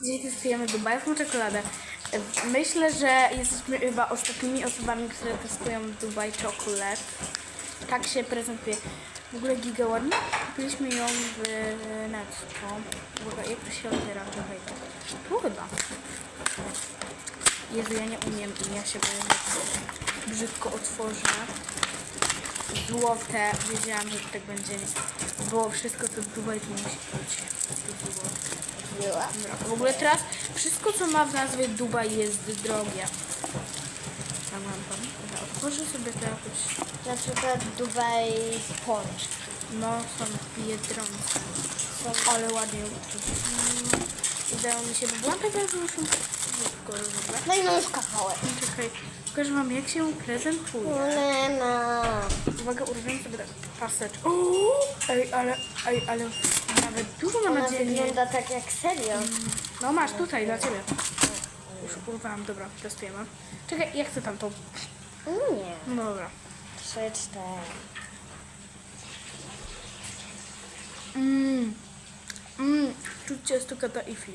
Dzisiaj testujemy dubajską czekoladę. Myślę, że jesteśmy chyba ostatnimi osobami, które testują Dubaj czekolad. Tak się prezentuje. W ogóle giga. Kupiliśmy ją w Netto. Jak to się otwiera? Tu chyba. Jezu, ja nie umiem i ja się boję, brzydko otworzę. Złote. Wiedziałam, że tak będzie. Bo wszystko co w Dubaj to musi być. Złote. W ogóle teraz wszystko, co ma w nazwie Dubaj jest drogie. Tak mam tam. Dobra, otworzę sobie to jakoś. Na przykład Dubai Sponge. No, są biedronce. Są Ale ładnie uczyć. Udało mi się, bo byłam taka, że muszę robię. No i kawałek. Pokażę wam jak się prezentuje. Lena. Uwaga, urwiemy sobie tak pasecz. O, ej, ale, ej, ale nawet dużo ma Ona nadzieję. wygląda tak jak serio. No masz tutaj dla ciebie. Już urwałam, dobra, testujemy. Czekaj, ja chcę tamtą. Nie. No dobra. Trzy, cztery. Mmm. Mmm. Czuć ciasto kata ifi.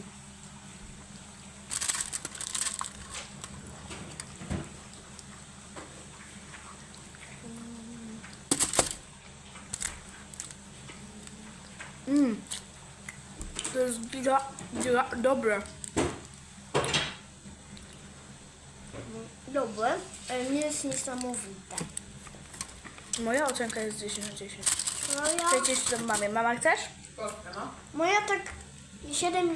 Mmm. To jest giga, giga dobre. Dobre. ale Nie jest niesamowite. Moja ocenka jest 10 na 10. No ja... Przecież to mamie. Mama chcesz? Moja tak 7...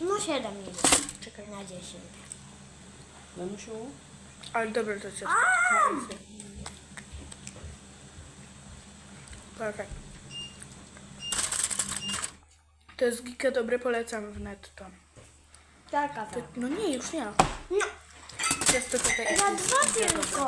No 7 jest. Czekaj na 10. Mamusiu? Ale dobre to ciasto. Perfekt. To jest giga dobre, polecam w netto. Taka To, tak. no nie, już nie. No, Ciasto ifi. ja dwa tylko.